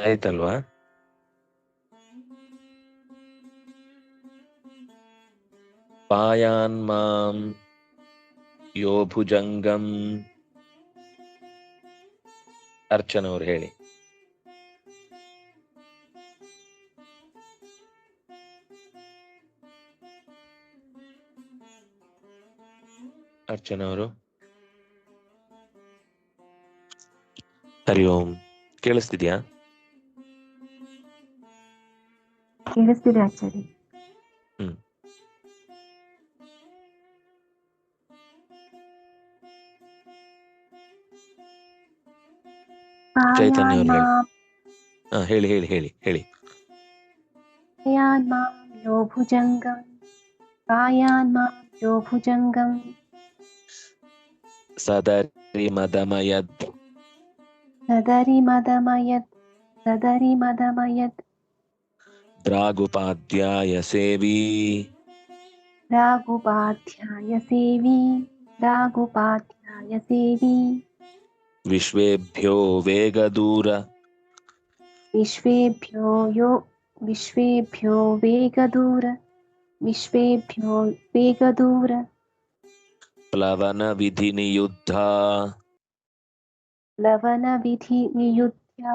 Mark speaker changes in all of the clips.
Speaker 1: ಆಯ್ತಲ್ವಾ? ಪಾಯಾನ್ ಮಾಂ ಯೋ ಅರ್ಚನವ್ರು ಹೇಳಿ. ಅರ್ಚನವರು ಹರಿ ಓಂ. ಕೇಳಿಸ್ತಿದ್ಯಾ? 얘네들이 왔잖아. 응. ಚೈತನ್ಯ ಹಾ ಹೇಳಿ ಹೇಳಿ ಹೇಳಿ ಹೇಳಿ
Speaker 2: ಕಾಯಾನ್ಮಾಂ ಯೋ ಭುಜಂಗಂ ಕಾಯಾನ್ಮಾಂ ಯೋ ಭುಜಂಗಂ ಸದರಿ ಮದಮಯದ್
Speaker 1: ಸದರಿ ಮದಮಯದ್
Speaker 2: ಸದರಿ ಮದಮಯದ್
Speaker 1: रागुपाध्याय सेवी
Speaker 2: रागुपाध्याय सेवी रागुपाध्याय सेवी
Speaker 1: विश्वेभ्यो वेगदूर।
Speaker 2: विश्वेभ्यो यो विश्वेभ्यो वेगदूर। विश्वेभ्यो वेगदूर।
Speaker 1: प्लवन विधि नियुद्धा
Speaker 2: प्लवन विधि
Speaker 1: नियुद्धा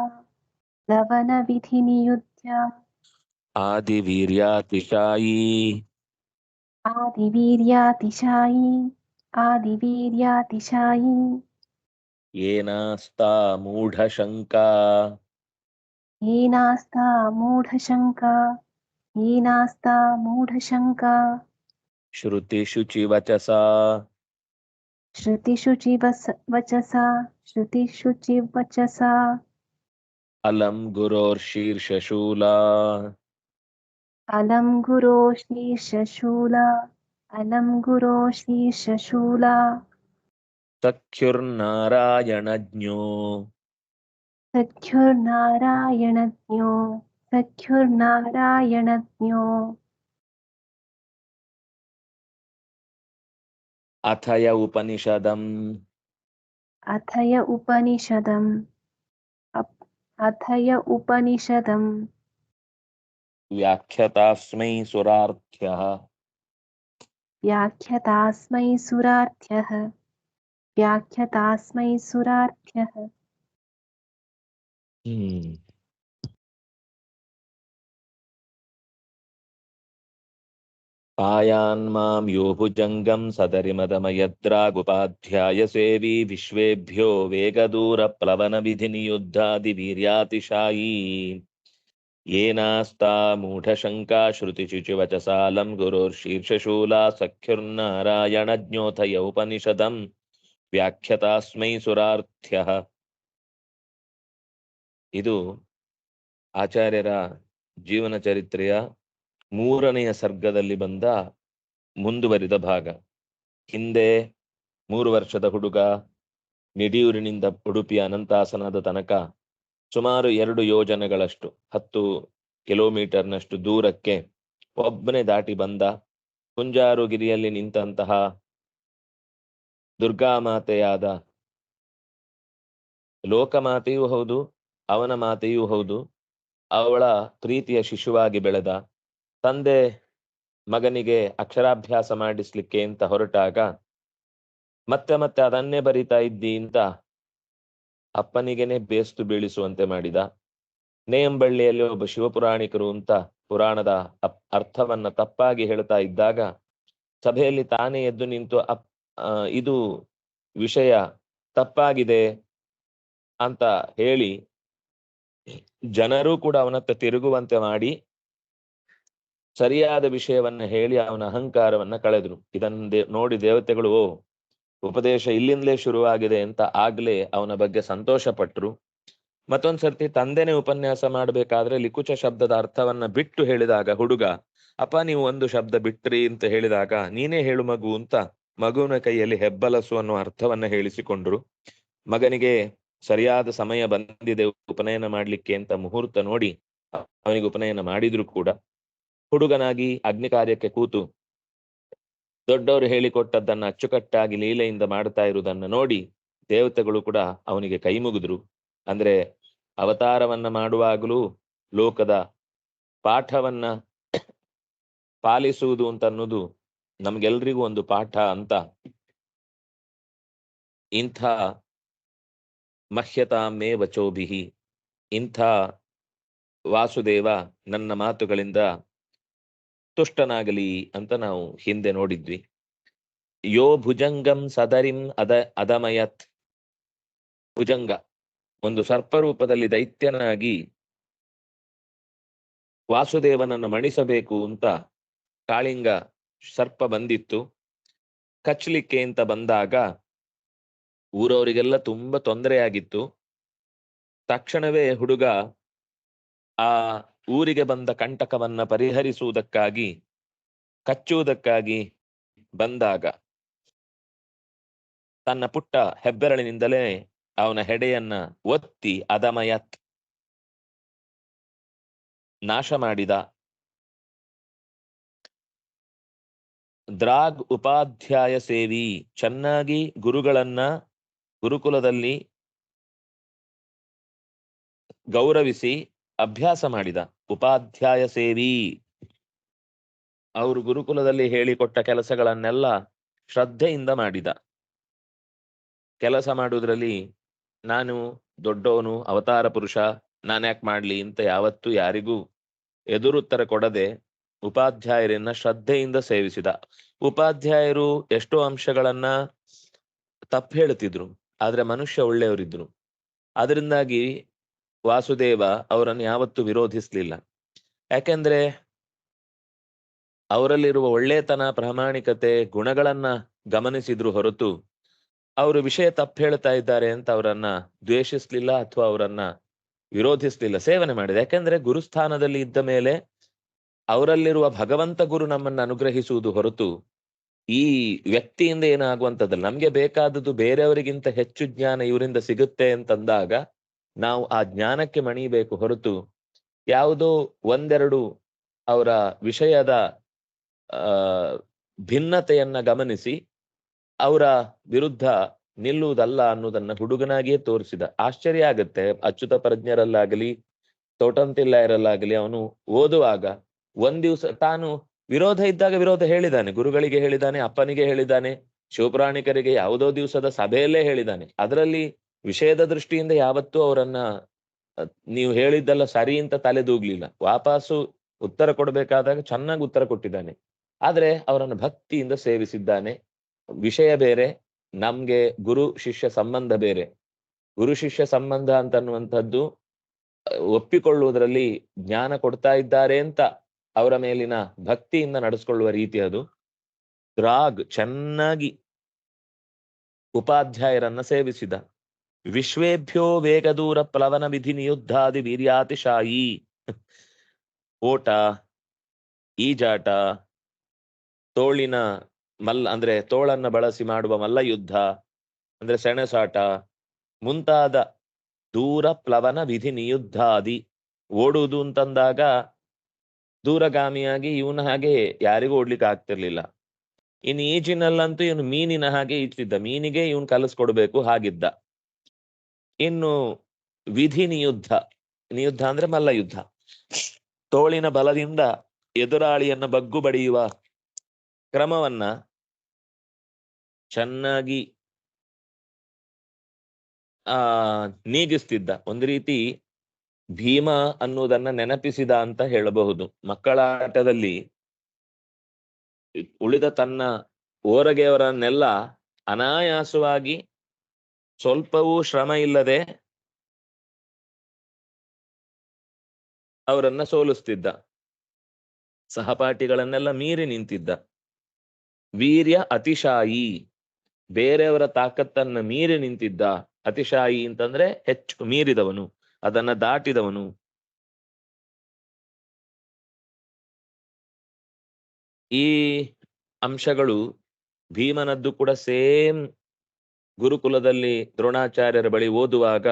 Speaker 1: प्लवन विधि नियुद्धा
Speaker 2: आदिवीर्यातिशायी। आदिवीर्यातिशायी।
Speaker 1: आदिवीर्यातिशायी। येनास्ता मूढशङ्का।
Speaker 2: येनास्ता मूढशङ्का। येनास्ता मूढशङ्का।
Speaker 1: श्रुतिषु
Speaker 2: चिवचसा। श्रुतिषु चिवस
Speaker 1: वचसा। श्रुतिषु
Speaker 2: चिवचसा। अलं गुरोर्शीर्षशूला। अलं गुरोष्णी शशूला
Speaker 1: अलं
Speaker 2: गुरोष्णी सख्युर्नारायणज्ञो।
Speaker 1: सख्युर्नारायणज्ञो सख्युर्नारायणज्ञो।
Speaker 2: अथय उपनिषदम्। अथय उपनिषदम्।
Speaker 1: अथय उपनिषदम्।
Speaker 2: व्याख्यतास्मै सुरार्थ्यः। व्याख्यतास्मै सुरार्थ्यः।
Speaker 1: व्याख्यतास्मै सुरार्थ्यः। हम्म। Hmm. पायान्मां यो भुजङ्गं सदरिमदमयद्रागुपाध्यायसेवी विश्वेभ्यो वेगदूरप्लवनविधिनियुद्धादिवीर्यातिशायी। येनास्ता मूढशङ्का श्रुतिशुचिवचसालं गुरोर्शीर्षशूला सख्युर्नारायणज्ञोऽथ उपनिषदम् ವ್ಯಾಖ್ಯತಾಸ್ಮೈ ಸುರಾರ್ಥ್ಯಃ ಇದು ಆಚಾರ್ಯರ ಜೀವನ ಚರಿತ್ರೆಯ ಮೂರನೆಯ ಸರ್ಗದಲ್ಲಿ ಬಂದ ಮುಂದುವರಿದ ಭಾಗ ಹಿಂದೆ ಮೂರು ವರ್ಷದ ಹುಡುಗ ನಿಡಿಯೂರಿನಿಂದ ಉಡುಪಿಯ ಅನಂತಾಸನದ ತನಕ ಸುಮಾರು ಎರಡು ಯೋಜನೆಗಳಷ್ಟು, ಹತ್ತು ಕಿಲೋಮೀಟರ್ನಷ್ಟು ದೂರಕ್ಕೆ ಒಬ್ಬನೇ ದಾಟಿ ಬಂದ ಕುಂಜಾರು ಗಿರಿಯಲ್ಲಿ ನಿಂತಹ ದುರ್ಗಾಮಾತೆಯಾದ ಲೋಕಮಾತೆಯೂ ಹೌದು, ಅವನ ಮಾತೆಯೂ ಹೌದು, ಅವಳ ಪ್ರೀತಿಯ ಶಿಶುವಾಗಿ ಬೆಳೆದ ತಂದೆ ಮಗನಿಗೆ ಅಕ್ಷರಾಭ್ಯಾಸ ಮಾಡಿಸ್ಲಿಕ್ಕೆ ಅಂತ ಹೊರಟಾಗ ಮತ್ತೆ ಮತ್ತೆ ಅದನ್ನೇ ಬರಿತಾ ಇದ್ದಿ ಅಂತ ಅಪ್ಪನಿಗೆನೆ ಬೇಸ್ತು ಬೀಳಿಸುವಂತೆ ಮಾಡಿದ. ನೇಯಂಬಳ್ಳಿಯಲ್ಲಿ ಒಬ್ಬ ಶಿವಪುರಾಣಿಕರು ಅಂತ ಪುರಾಣದ ಅರ್ಥವನ್ನ ತಪ್ಪಾಗಿ ಹೇಳ್ತಾ ಇದ್ದಾಗ ಸಭೆಯಲ್ಲಿ ತಾನೇ ಎದ್ದು ನಿಂತು ಅಪ್ ಇದು ವಿಷಯ ತಪ್ಪಾಗಿದೆ ಅಂತ ಹೇಳಿ ಜನರು ಕೂಡ ಅವನತ್ತ ತಿರುಗುವಂತೆ ಮಾಡಿ ಸರಿಯಾದ ವಿಷಯವನ್ನ ಹೇಳಿ ಅವನ ಅಹಂಕಾರವನ್ನ ಕಳೆದ್ರು. ಇದನ್ನ ನೋಡಿ ದೇವತೆಗಳು ಉಪದೇಶ ಇಲ್ಲಿಂದಲೇ ಶುರುವಾಗಿದೆ ಅಂತ ಆಗ್ಲೇ ಅವನ ಬಗ್ಗೆ ಸಂತೋಷ ಪಟ್ರು ಮತ್ತೊಂದ್ ಸರ್ತಿ ತಂದೆನೆ ಉಪನ್ಯಾಸ ಮಾಡ್ಬೇಕಾದ್ರೆ ಲಿಕುಚ ಶಬ್ದದ ಅರ್ಥವನ್ನ ಬಿಟ್ಟು ಹೇಳಿದಾಗ, ಹುಡುಗ, ಅಪ್ಪ ನೀವು ಒಂದು ಶಬ್ದ ಬಿಟ್ರಿ ಅಂತ ಹೇಳಿದಾಗ ನೀನೇ ಹೇಳು ಮಗು ಅಂತ ಮಗುವಿನ ಕೈಯಲ್ಲಿ ಹೆಬ್ಬಲಸು ಅನ್ನೋ ಅರ್ಥವನ್ನ ಹೇಳಿಸಿಕೊಂಡ್ರು. ಮಗನಿಗೆ ಸರಿಯಾದ ಸಮಯ ಬಂದಿದೆ, ಉಪನಯನ ಮಾಡ್ಲಿಕ್ಕೆ ಅಂತ ಮುಹೂರ್ತ ನೋಡಿ ಅವನಿಗೆ ಉಪನಯನ ಮಾಡಿದ್ರು ಕೂಡ. ಹುಡುಗನಾಗಿ ಅಗ್ನಿ ಕಾರ್ಯಕ್ಕೆ ಕೂತು ದೊಡ್ಡವರು ಹೇಳಿಕೊಟ್ಟದ್ದನ್ನ ಅಚ್ಚುಕಟ್ಟಾಗಿ ಲೀಲೆಯಿಂದ ಮಾಡ್ತಾ ಇರುವುದನ್ನು ನೋಡಿ ದೇವತೆಗಳು ಕೂಡ ಅವನಿಗೆ ಕೈ ಮುಗಿದ್ರು. ಅಂದ್ರೆ ಅವತಾರವನ್ನ ಮಾಡುವಾಗಲೂ ಲೋಕದ ಪಾಠವನ್ನ ಪಾಲಿಸುವುದು ಅಂತ ಅನ್ನೋದು ನಮ್ಗೆಲ್ರಿಗೂ ಒಂದು ಪಾಠ ಅಂತ ಇಂಥ ಮಹ್ಯತಾಮೇ ವಚೋಭಿಹಿ ಇಂಥ ವಾಸುದೇವ ನನ್ನ ಮಾತುಗಳಿಂದ ತುಷ್ಟನಾಗಲಿ ಅಂತ ನಾವು ಹಿಂದೆ ನೋಡಿದ್ವಿ. ಯೋ ಭುಜಂಗಂ ಸದರಿಂ ಅದ ಅದಮಯತ್. ಭುಜಂಗ, ಒಂದು ಸರ್ಪರೂಪದಲ್ಲಿ ದೈತ್ಯನಾಗಿ ವಾಸುದೇವನನ್ನು ಮಣಿಸಬೇಕು ಅಂತ ಕಾಳಿಂಗ ಸರ್ಪ ಬಂದಿತ್ತು. ಕಚ್ಲಿಕ್ಕೆ ಅಂತ ಬಂದಾಗ ಊರವರಿಗೆಲ್ಲ ತುಂಬಾ ತೊಂದರೆಯಾಗಿತ್ತು. ತಕ್ಷಣವೇ ಹುಡುಗ ಆ ಊರಿಗೆ ಬಂದ ಕಂಟಕವನ್ನ ಪರಿಹರಿಸುವುದಕ್ಕಾಗಿ, ಕಚ್ಚುವುದಕ್ಕಾಗಿ ಬಂದಾಗ, ತನ್ನ ಪುಟ್ಟ ಹೆಬ್ಬೆರಳಿನಿಂದಲೇ ಅವನ ಹೆಡೆಯನ್ನ ಒತ್ತಿ ಅದಮಯತ್ ನಾಶ ಮಾಡಿದ. ದ್ರಾಗ್ ಉಪಾಧ್ಯಾಯ ಸೇವಿ ಚೆನ್ನಾಗಿ ಗುರುಗಳನ್ನ ಗುರುಕುಲದಲ್ಲಿ ಗೌರವಿಸಿ ಅಭ್ಯಾಸ ಮಾಡಿದ. ಉಪಾಧ್ಯಾಯ ಸೇವಿ. ಅವರು ಗುರುಕುಲದಲ್ಲಿ ಹೇಳಿಕೊಟ್ಟ ಕೆಲಸಗಳನ್ನೆಲ್ಲ ಶ್ರದ್ಧೆಯಿಂದ ಮಾಡಿದ. ಕೆಲಸ ಮಾಡುವುದರಲ್ಲಿ ನಾನು ದೊಡ್ಡವನು, ಅವತಾರ ಪುರುಷ ನಾನ್ಯಾಕೆ ಮಾಡ್ಲಿ ಅಂತ ಯಾವತ್ತೂ ಯಾರಿಗೂ ಎದುರುತ್ತರ ಕೊಡದೆ ಉಪಾಧ್ಯಾಯರನ್ನ ಶ್ರದ್ಧೆಯಿಂದ ಸೇವಿಸಿದ. ಉಪಾಧ್ಯಾಯರು ಎಷ್ಟೋ ಅಂಶಗಳನ್ನ ತಪ್ಪು ಹೇಳ್ತಿದ್ರು, ಆದ್ರೆ ಮನುಷ್ಯ ಒಳ್ಳೆಯವರಿದ್ರು. ಅದರಿಂದಾಗಿ ವಾಸುದೇವ ಅವರನ್ನು ಯಾವತ್ತೂ ವಿರೋಧಿಸ್ಲಿಲ್ಲ. ಯಾಕೆಂದ್ರೆ ಅವರಲ್ಲಿರುವ ಒಳ್ಳೆತನ, ಪ್ರಾಮಾಣಿಕತೆ, ಗುಣಗಳನ್ನ ಗಮನಿಸಿದ್ರು ಹೊರತು ಅವರು ವಿಷಯ ತಪ್ಪು ಹೇಳ್ತಾ ಇದ್ದಾರೆ ಅಂತ ಅವರನ್ನ ದ್ವೇಷಿಸ್ಲಿಲ್ಲ ಅಥವಾ ಅವರನ್ನ ವಿರೋಧಿಸ್ಲಿಲ್ಲ, ಸೇವನೆ ಮಾಡಿದೆ. ಯಾಕೆಂದ್ರೆ ಗುರುಸ್ಥಾನದಲ್ಲಿ ಇದ್ದ ಮೇಲೆ ಅವರಲ್ಲಿರುವ ಭಗವಂತ ಗುರು ನಮ್ಮನ್ನ ಅನುಗ್ರಹಿಸುವುದು ಹೊರತು ಈ ವ್ಯಕ್ತಿಯಿಂದ ಏನಾಗುವಂತದ್ದಲ್ಲ ನಮ್ಗೆ ಬೇಕಾದದ್ದು ಬೇರೆಯವರಿಗಿಂತ ಹೆಚ್ಚು ಜ್ಞಾನ ಇವರಿಂದ ಸಿಗುತ್ತೆ ಅಂತಂದಾಗ ನಾವು ಆ ಜ್ಞಾನಕ್ಕೆ ಮಣಿಬೇಕು ಹೊರತು ಯಾವುದೋ ಒಂದೆರಡು ಅವರ ವಿಷಯದ ಭಿನ್ನತೆಯನ್ನ ಗಮನಿಸಿ ಅವರ ವಿರುದ್ಧ ನಿಲ್ಲುವುದಲ್ಲ ಅನ್ನೋದನ್ನ ಹುಡುಗನಾಗಿಯೇ ತೋರಿಸಿದ. ಆಶ್ಚರ್ಯ ಆಗತ್ತೆ. ಅಚ್ಯುತ ಪ್ರಜ್ಞರಲ್ಲಾಗಲಿ ತೋಟಂತಿಲ್ಲಾಯರಲ್ಲಾಗಲಿ ಅವನು ಓದುವಾಗ ಒಂದ್ ದಿವ್ಸ ತಾನು ವಿರೋಧ ಇದ್ದಾಗ ವಿರೋಧ ಹೇಳಿದಾನೆ. ಗುರುಗಳಿಗೆ ಹೇಳಿದಾನೆ, ಅಪ್ಪನಿಗೆ ಹೇಳಿದಾನೆ, ಶಿವಪುರಾಣಿಕರಿಗೆ ಯಾವುದೋ ದಿವಸದ ಸಭೆಯಲ್ಲೇ ಹೇಳಿದಾನೆ. ಅದರಲ್ಲಿ ವಿಷಯದ ದೃಷ್ಟಿಯಿಂದ ಯಾವತ್ತೂ ಅವರನ್ನ ನೀವು ಹೇಳಿದ್ದೆಲ್ಲ ಸರಿ ಅಂತ ತಲೆದೂಗ್ಲಿಲ್ಲ ವಾಪಸ್ಸು ಉತ್ತರ ಕೊಡಬೇಕಾದಾಗ ಚೆನ್ನಾಗಿ ಉತ್ತರ ಕೊಟ್ಟಿದ್ದಾನೆ. ಆದ್ರೆ ಅವರನ್ನು ಭಕ್ತಿಯಿಂದ ಸೇವಿಸಿದ್ದಾನೆ. ವಿಷಯ ಬೇರೆ ನಮ್ಗೆ ಗುರು ಶಿಷ್ಯ ಸಂಬಂಧ ಬೇರೆ. ಗುರು ಶಿಷ್ಯ ಸಂಬಂಧ ಅಂತ ಅನ್ನುವಂಥದ್ದು ಅಹ್, ಒಪ್ಪಿಕೊಳ್ಳುವುದರಲ್ಲಿ ಜ್ಞಾನ ಕೊಡ್ತಾ ಇದ್ದಾರೆ ಅಂತ ಅವರ ಮೇಲಿನ ಭಕ್ತಿಯಿಂದ ನಡೆಸ್ಕೊಳ್ಳುವ ರೀತಿ ಅದು. ರಾಗ್ ಚೆನ್ನಾಗಿ ಉಪಾಧ್ಯಾಯರನ್ನ ಸೇವಿಸಿದ. ವಿಶ್ವೇಭ್ಯೋ ವೇಗದೂರ ಪ್ಲವನ ವಿಧಿ ನಿಯುದ್ಧಾದಿ ವೀರ್ಯಾತಿಶಾಯಿ ಓಟ, ಈಜಾಟ, ತೋಳಿನ ಮಲ್ಲ, ಅಂದ್ರೆ ತೋಳನ್ನ ಬಳಸಿ ಮಾಡುವ ಮಲ್ಲಯುದ್ಧ, ಅಂದ್ರೆ ಸೆಣಸಾಟ, ಮುಂತಾದ ದೂರ ಪ್ಲವನ ವಿಧಿ ನಿಯುದ್ಧಾದಿ ಓಡುವುದು ಅಂತಂದಾಗ ದೂರಗಾಮಿಯಾಗಿ ಇವನ ಹಾಗೆ ಯಾರಿಗೂ ಓಡ್ಲಿಕ್ಕೆ ಆಗ್ತಿರ್ಲಿಲ್ಲ. ಇನ್ನು ಈಜಿನಲ್ಲಂತೂ ಇವನು ಮೀನಿನ ಹಾಗೆ ಈಜ್ತಿದ್ದ. ಮೀನಿಗೆ ಇವನ್ ಕಲಿಸ್ಕೊಡ್ಬೇಕು ಹಾಗಿದ್ದ. ಇನ್ನು ವಿಧಿ ನಿಯುದ್ಧ ನಿಯುದ್ಧ ಅಂದ್ರೆ ಮಲ್ಲ ಯುದ್ಧ. ತೋಳಿನ ಬಲದಿಂದ ಎದುರಾಳಿಯನ್ನ ಬಗ್ಗು ಬಡಿಯುವ ಕ್ರಮವನ್ನ ಚೆನ್ನಾಗಿ, ಆ, ನೀಗಿಸ್ತಿದ್ದ. ಒಂದು ರೀತಿ ಭೀಮ ಅನ್ನುವುದನ್ನ ನೆನಪಿಸಿದ ಅಂತ ಹೇಳಬಹುದು. ಮಕ್ಕಳ ಆಟದಲ್ಲಿ ಉಳಿದ ತನ್ನ ಓರಗೆಯವರನ್ನೆಲ್ಲ ಅನಾಯಾಸವಾಗಿ ಸ್ವಲ್ಪವೂ ಶ್ರಮ ಇಲ್ಲದೆ ಅವರನ್ನ ಸೋಲಿಸ್ತಿದ್ದ. ಸಹಪಾಠಿಗಳನ್ನೆಲ್ಲ ಮೀರಿ ನಿಂತಿದ್ದ. ವೀರ್ಯ ಅತಿಶಾಯಿ. ಬೇರೆಯವರ ತಾಕತ್ತನ್ನ ಮೀರಿ ನಿಂತಿದ್ದ. ಅತಿಶಾಯಿ ಅಂತಂದ್ರೆ ಹೆಚ್ಚು ಮೀರಿದವನು, ಅದನ್ನ ದಾಟಿದವನು. ಈ ಅಂಶಗಳು ಭೀಮನದ್ದು ಕೂಡ ಸೇಮ್ ಗುರುಕುಲದಲ್ಲಿ ದ್ರೋಣಾಚಾರ್ಯರ ಬಳಿ ಓದುವಾಗ